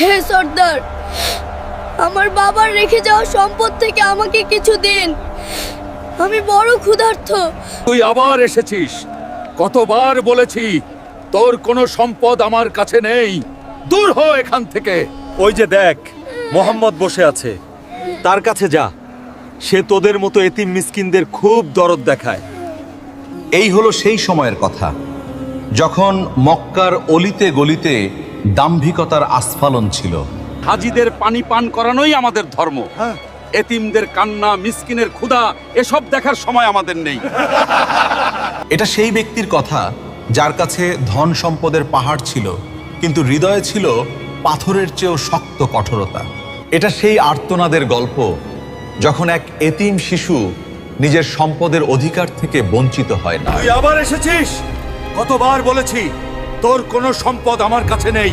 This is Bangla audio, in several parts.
হে সর্দার আমার বাবার রেখে যাওয়া সম্পদ থেকে আমাকে কিছু দিন। আমি বড় ক্ষুধার্ত। তুই আবার এসেছিস। কতবার বলেছি তোর কোনো সম্পদ আমার কাছে নেই। দূর হ এখান থেকে। ওই যে দেখ মোহাম্মদ বসে আছে। তার কাছে যা। সে তোদের মতো এতিম মিসকিনদের খুব দরদ দেখায়। এই হলো সেই সময়ের কথা। যখন মক্কার অলিতে গলিতে দাম্ভিকতার আস্ফালন ছিল। হাজিদের পানি পান করানোই আমাদের ধর্ম। এতিমদের কান্না মিসকিনের ক্ষুধা এসব দেখার সময় আমাদের নেই। এটা সেই ব্যক্তির কথা যার কাছে ধন সম্পদের পাহাড় ছিল কিন্তু হৃদয়ে ছিল পাথরের চেয়েও শক্ত কঠোরতা। এটা সেই আর্তনাদের গল্প যখন এক এতিম শিশু নিজের সম্পদের অধিকার থেকে বঞ্চিত হয় না। তুই আবার এসেছিস? কতবার বলেছি তোর কোনো সম্পদ আমার কাছে নেই।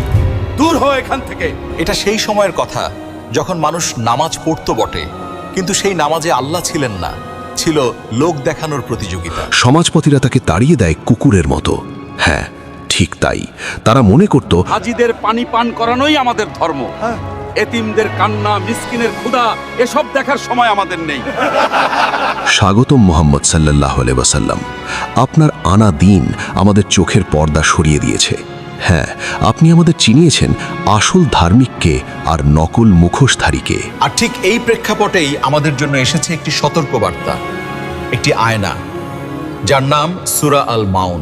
দূর হ এখান থেকে। এটা সেই সময়ের কথা যখন মানুষ নামাজ পড়তো বটে কিন্তু সেই নামাজে আল্লাহ ছিলেন না। ছিল লোক দেখানোর প্রতিযোগিতা। সমাজপতিরা তাকে তাড়িয়ে দেয় কুকুরের মতো। হ্যাঁ ঠিক তাই। তারা মনে করত হাজিদের পানি পান করানোই আমাদের ধর্ম। এতিমদের কান্না মিসকিনের ক্ষুদা এসব দেখার সময় আমাদের নেই। স্বাগতম মোহাম্মদ সাল্লাহ আলাইসাল্লাম আপনার আনা দিন আমাদের চোখের পর্দা সরিয়ে দিয়েছে। হ্যাঁ আপনি আমাদের চিনিয়েছেন আসল ধার্মিককে আর নকল মুখোশধারীকে। আর ঠিক এই প্রেক্ষাপটেই আমাদের জন্য এসেছে একটি সতর্কবার্তা একটি আয়না যার নাম সুরা আল মাউন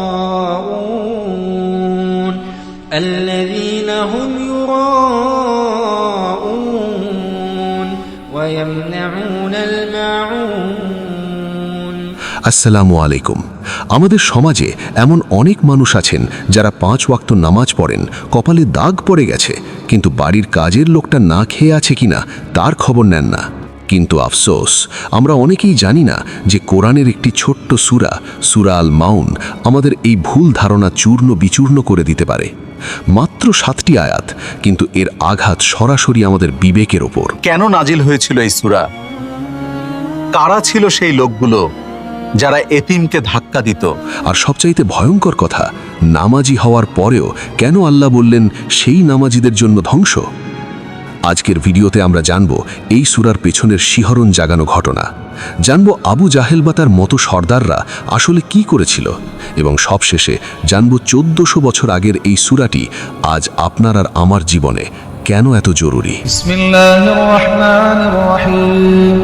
الذين هم يراءون ويمنعون الماعون আসসালামু আলাইকুম আমাদের সমাজে এমন অনেক মানুষ আছেন যারা পাঁচ ওয়াক্ত নামাজ পড়েন কপালে দাগ পড়ে গেছে কিন্তু বাড়ির কাজের লোকটা না খেয়ে আছে কিনা তার খবর নেন না কিন্তু আফসোস আমরা অনেকেই জানি না যে কোরআনের একটি ছোট্ট সুরা সুরা আল মাউন আমাদের এই ভুল ধারণা চূর্ণ বিচূর্ণ করে দিতে পারে। মাত্র সাতটি আয়াত কিন্তু এর আঘাত সরাসরি আমাদের বিবেকের ওপর। কেন নাজিল হয়েছিল এই সুরা? কারা ছিল সেই লোকগুলো যারা এতিমকে ধাক্কা দিত? আর সবচাইতে ভয়ঙ্কর কথা নামাজি হওয়ার পরেও কেন আল্লাহ বললেন সেই নামাজিদের জন্য ধ্বংস? আজকের ভিডিওতে আমরা জানব এই সুরার পেছনের শিহরণ জাগানো ঘটনা জানব আবু জাহেল বা তার মতো সর্দাররা আসলে কি করেছিল এবং সবশেষে জানব চোদ্দশো বছর আগের এই সুরাটি আজ আপনার আর আমার জীবনে কেন এত জরুরি بسم الله الرحمن الرحيم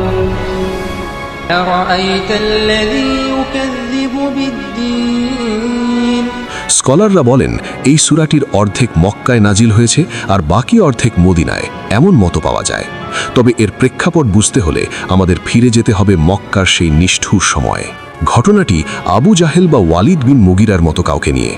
أرأيت الذي يكذب بالدين স্কলাররা বলেন, এই সুরাটির অর্ধেক মক্কায় নাজিল হয়েছে আর বাকি অর্ধেক মদিনায়। এমন মতো পাওয়া যায়। তবে এর প্রেক্ষাপট বুঝতে হলে আমাদের ফিরে যেতে হবে মক্কার সেই নিষ্ঠুর সময়ে। ঘটনাটি আবু জাহেল বা ওয়ালিদ বিন মুগিরার মতো কাউকে নিয়ে।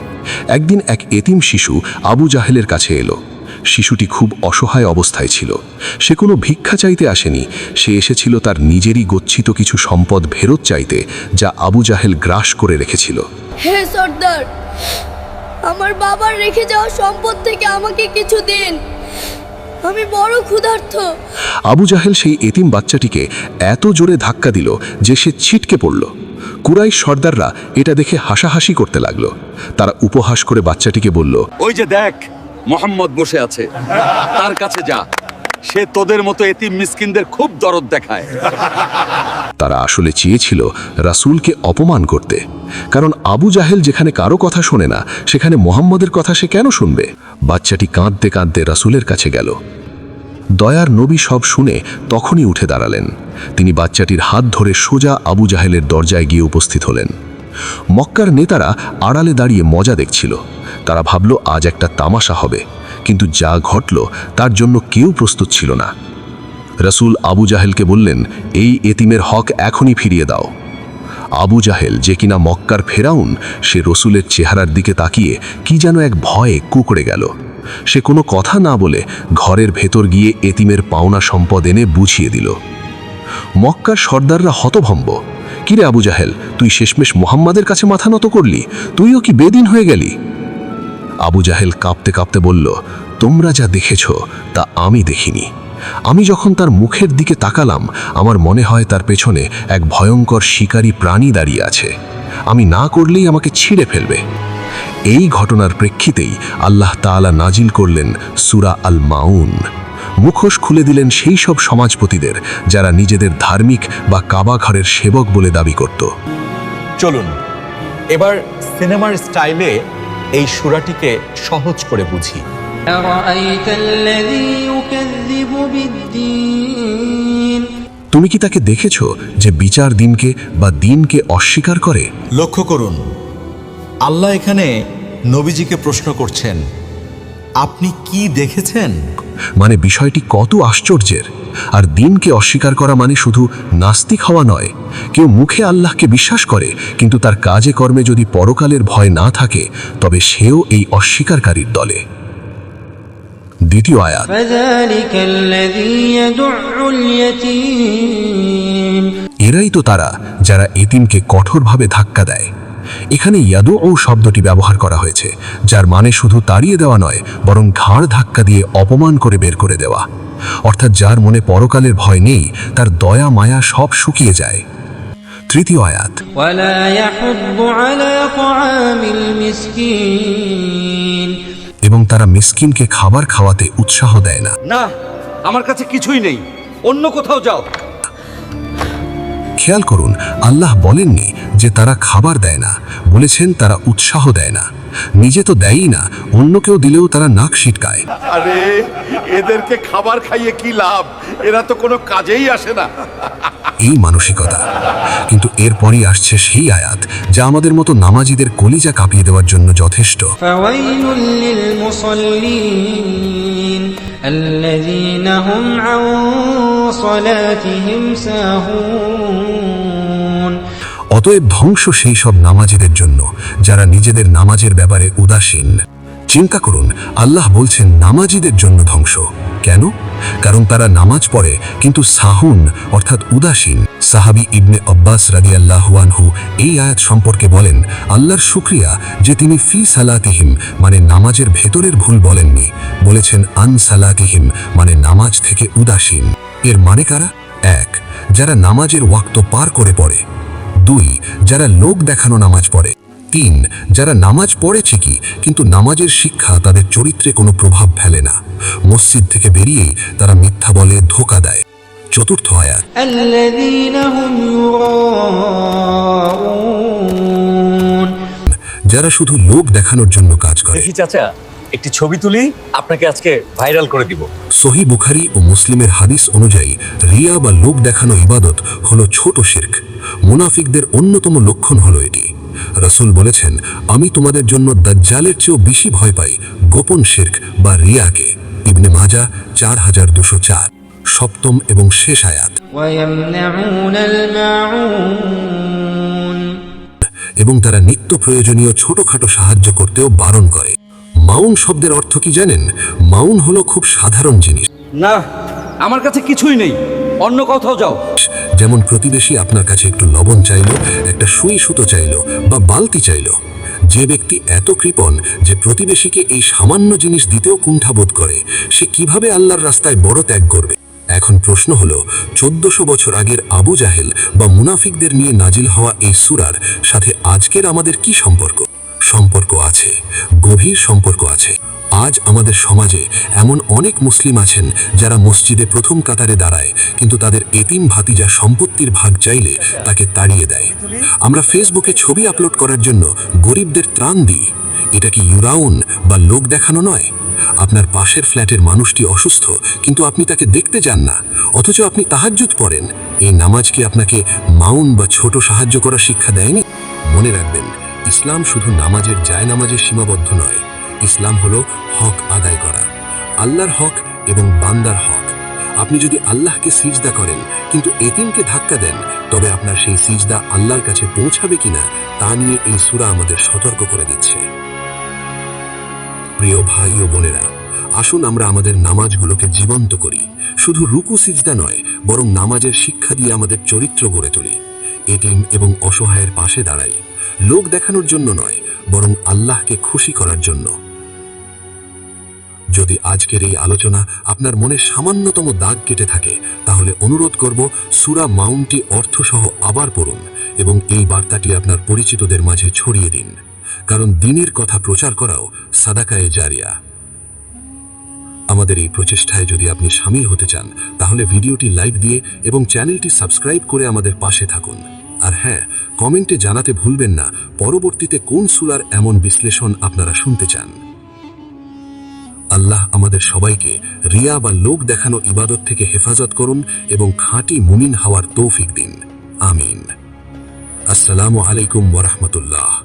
একদিন এক এতিম শিশু আবু জাহেলের কাছে এলো। শিশুটি খুব অসহায় অবস্থায় ছিল। সে কোনো ভিক্ষা চাইতে আসেনি। সে এসেছিল তার নিজেরই গচ্ছিত কিছু সম্পদ ফেরত চাইতে, যা আবু জাহেল গ্রাস করে রেখেছিল। হে সর্দার! আমার বাবার রেখে যাওয়া সম্পদ থেকে আমাকে কিছু দিন। আমি বড় ক্ষুধার্ত। আবু জাহেল সেই এতিম বাচ্চাটিকে এত জোরে ধাক্কা দিল যে সে ছিটকে পড়ল। কুরাই সর্দাররা এটা দেখে হাসাহাসি করতে লাগল। তারা উপহাস করে বাচ্চাটিকে বলল ওই যে দেখ মোহাম্মদ বসে আছে। তার কাছে যা। সে তোদের মতো এতিম মিসকিনদের খুব দরদ দেখায়। তারা আসলে চেয়েছিল রাসূলকে অপমান করতে। কারণ আবু জাহেল যেখানে কারও কথা শোনে না, সেখানে মোহাম্মদের কথা সে কেন শুনবে? বাচ্চাটি কাঁদতে কাঁদতে রাসূলের কাছে গেল। দয়ার নবী সব শুনে তখনই উঠে দাঁড়ালেন। তিনি বাচ্চাটির হাত ধরে সোজা আবু জাহেলের দরজায় গিয়ে উপস্থিত হলেন। মক্কার নেতারা আড়ালে দাঁড়িয়ে মজা দেখছিল। তারা ভাবল, আজ একটা তামাশা হবে। কিন্তু যা ঘটল তার জন্য কেউ প্রস্তুত ছিল না। রসুল আবু জাহেলকে বললেন, এই এতিমের হক এখনই ফিরিয়ে দাও। আবু জাহেল যে কিনা মক্কার ফেরাউন, সে রসুলের চেহারার দিকে তাকিয়ে কি যেন এক ভয়ে কুকড়ে গেল। সে কোনো কথা না বলে ঘরের ভেতর গিয়ে এতিমের পাওনা সম্পদ এনে বুঝিয়ে দিল। মক্কার সর্দাররা হতভম্ব, কিরে আবু জাহেল, তুই শেষমেশ মোহাম্মদের কাছে মাথা নত করলি? তুইও কি বেদিন হয়ে গেলি? আবু জাহেল কাঁপতে কাঁপতে বলল, তোমরা যা দেখেছ, তা আমি দেখিনি। আমি যখন তার মুখের দিকে তাকালাম, আমার মনে হয় তার পেছনে এক ভয়ঙ্কর শিকারী প্রাণী দাঁড়িয়ে আছে। আমি না করলেই আমাকে ছিঁড়ে ফেলবে। এই ঘটনার প্রেক্ষিতেই আল্লাহ তাআলা নাজিল করলেন সুরা আল মাউন মুখোশ খুলে দিলেন সেই সব সমাজপতিদের, যারা নিজেদের ধার্মিক বা কাবা ঘরের সেবক বলে দাবি করত। চলুন, এবার সিনেমার স্টাইলে এই সুরাটিকে সহজ করে বুঝি। তুমি কি তাকে দেখেছ যে বিচার দিনকে বা দিনকে অস্বীকার করে? লক্ষ্য করুন আল্লাহ এখানে নবীজিকে প্রশ্ন করছেন আপনি কি দেখেছেন? মানে বিষয়টি কত আশ্চর্যের। আর দিনকে অস্বীকার করা মানে শুধু নাস্তিক হওয়া নয়। কেউ মুখে আল্লাহকে বিশ্বাস করে, কিন্তু তার কাজে কর্মে যদি পরকালের ভয় না থাকে, তবে সেও এই অস্বীকারীর দলে। দ্বিতীয় আয়াত। এরাই তো তারা যারা এতিমকে কঠোরভাবে ধাক্কা দেয়। এখানে ইয়াদু ও শব্দটি ব্যবহার করা হয়েছে যার মানে শুধু তাড়িয়ে দেওয়া নয় বরং ঘাড় ধাক্কা দিয়ে অপমান করে বের করে দেওয়া। অর্থাৎ যার মনে পরকালের ভয় নেই তার দয়া মায়া সব শুকিয়ে যায়। তৃতীয় আয়াত। এবং তারা মিসকিনকে খাবার খাওয়াতে উৎসাহ দেয় না। না আমার কাছে কিছুই নেই। অন্য কোথাও যাও। খেয়াল করুন, আল্লাহ বলেননি যে তারা খাবার দেয় না, বলেছেন তারা উৎসাহ দেয় না। নিজে তো দেয়ই না, অন্য কেউ দিলেও তারা নাক সিটকায় আরে, এদেরকে খাবার খাইয়ে কি লাভ? এরা তো কোনো কাজেই আসে না। এই মানসিকতা কিন্তু এরপরই আসছে সেই আয়াত যা আমাদের মতো নামাজিদের কলিজা কাঁপিয়ে দেওয়ার জন্য যথেষ্ট فويل للمصلين الذين هم عن صلاتهم ساهون অতএব ধ্বংস সেই সব নামাজিদের জন্য যারা নিজেদের নামাজের ব্যাপারে উদাসীন চিন্তা করুন আল্লাহ বলছেন নামাজিদের জন্য ধ্বংস কেন কারণ তারা নামাজ পড়ে, কিন্তু সাহুন, অর্থাৎ উদাসীন। সাহাবি ইবনে আব্বাস রাদি আল্লাহুয়ানহু এই আয়াত সম্পর্কে বলেন, আল্লাহর শুক্রিয়া যে তিনি ফি সালাতিহিম মানে নামাজের ভেতরের ভুল বলেননি। বলেছেন, আন সালাতিহিম মানে নামাজ থেকে উদাসীন। এর মানে কারা? এক, যারা নামাজের ওয়াক্ত পার করে পড়ে। দুই, যারা লোক দেখানো নামাজ পড়ে। তিন যারা নামাজ পড়ে ঠিকই কিন্তু নামাজের শিক্ষা তাদের চরিত্রে কোনো প্রভাব ফেলে না। মসজিদ থেকে বেরিয়েই তারা মিথ্যা বলে ধোকা দেয়। চতুর্থ আয়াত। যারা শুধু লোক দেখানোর জন্য কাজ করে। দেখি চাচা একটি ছবি তুলি আপনাকে আজকে ভাইরাল করে দিব। সহি বুখারি ও মুসলিমের হাদিস অনুযায়ী রিয়া বা লোক দেখানো ইবাদত হলো ছোট শির্ক। মুনাফিকদের অন্যতম লক্ষণ হলো এটি। রসুল বলেছেন, আমি তোমাদের জন্য দজ্জালের চেয়েও বেশি ভয় পাই গোপন শির্ক বা রিয়াকে। ইবনে মাজা চার হাজার দুশো চার, সপ্তম এবং শেষ আয়াত। এবং তারা নিত্য প্রয়োজনীয় ছোটখাটো সাহায্য করতেও বারণ করে। মাউন শব্দের অর্থ কি জানেন? মাউন হলো খুব সাধারণ জিনিস। না, আমার কাছে কিছুই নেই। অন্য কোথাও যাও। যেমন প্রতিবেশী আপনার কাছে একটু লবণ চাইলো, একটা সুই সুতো চাইলো বা বালতি চাইলো। যে ব্যক্তি এত কৃপণ যে প্রতিবেশীকে এই সামান্য জিনিস দিতেও কুণ্ঠাবোধ করে, সে কীভাবে আল্লাহর রাস্তায় বড় ত্যাগ করবে? এখন প্রশ্ন হলো, চোদ্দশো বছর আগের আবু জাহেল বা মুনাফিকদের নিয়ে নাজিল হওয়া এই সুরার সাথে আজকের আমাদের কি সম্পর্ক? সম্পর্ক আছে, গভীর সম্পর্ক আছে। আজ আমাদের সমাজে এমন অনেক মুসলিম আছেন যারা মসজিদে প্রথম কাতারে দাঁড়ায়, কিন্তু তাদের এতিম ভাতিজা সম্পত্তির ভাগ চাইলে তাকে তাড়িয়ে দেয়। আমরা ফেসবুকে ছবি আপলোড করার জন্য গরিবদের ত্রাণ দিই। এটা কি ইউরাউন বা লোক দেখানো নয়? আপনার পাশের ফ্ল্যাটের মানুষটি অসুস্থ, কিন্তু আপনি তাকে দেখতে যান না, অথচ আপনি তাহাজ্জুদ পড়েন। এই নামাজ কি আপনাকে মাউন বা ছোট সাহায্য করার শিক্ষা দেয়নি? মনে রাখবেন, ইসলাম শুধু নামাজের যায় নামাজের সীমাবদ্ধ নয় ইসলাম হলো হক আদায় করা, আল্লাহর হক এবং বান্দার হক। আপনি যদি আল্লাহকে সিজদা করেন, কিন্তু এতিমকে ধাক্কা দেন, তবে আপনার সেই সিজদা আল্লাহর কাছে পৌঁছাবে কিনা, তা নিয়ে এই সূরা আমাদের সতর্ক করে দিচ্ছে। প্রিয় ভাই ও বোনেরা, আসুন আমরা আমাদের নামাজগুলোকে জীবন্ত করি। শুধু রুকু সিজদা নয়, বরং নামাজের শিক্ষা দিয়ে আমাদের চরিত্র গড়ে তুলি। এটিম এবং অসহায়ের পাশে দাঁড়াই। লোক দেখানোর জন্য নয়, বরং আল্লাহকে খুশি করার জন্য। যদি আজকের এই আলোচনা আপনার মনে সামান্যতম দাগ কেটে থাকে, তাহলে অনুরোধ করব সুরা মাউন্টটি অর্থসহ আবার পড়ুন এবং এই বার্তাটি আপনার পরিচিতদের মাঝে ছড়িয়ে দিন। কারণ দিনের কথা প্রচার করাও সাদাকায়ে জারিয়া। আমাদের এই প্রচেষ্টায় যদি আপনি সামিল হতে চান, তাহলে ভিডিওটি লাইক দিয়ে এবং চ্যানেলটি সাবস্ক্রাইব করে আমাদের পাশে থাকুন। আর হ্যাঁ কমেন্টে জানাতে ভুলবেন না, পরবর্তীতে কোন সুরার এমন বিশ্লেষণ আপনারা শুনতে চান। আল্লাহ আমাদের সবাইকে রিয়া বা লোক দেখানো ইবাদত থেকে হেফাজত করুন এবং খাঁটি মুমিন হওয়ার তৌফিক দিন। আমিন। আসসালামু আলাইকুম ওরহমতুল্লাহ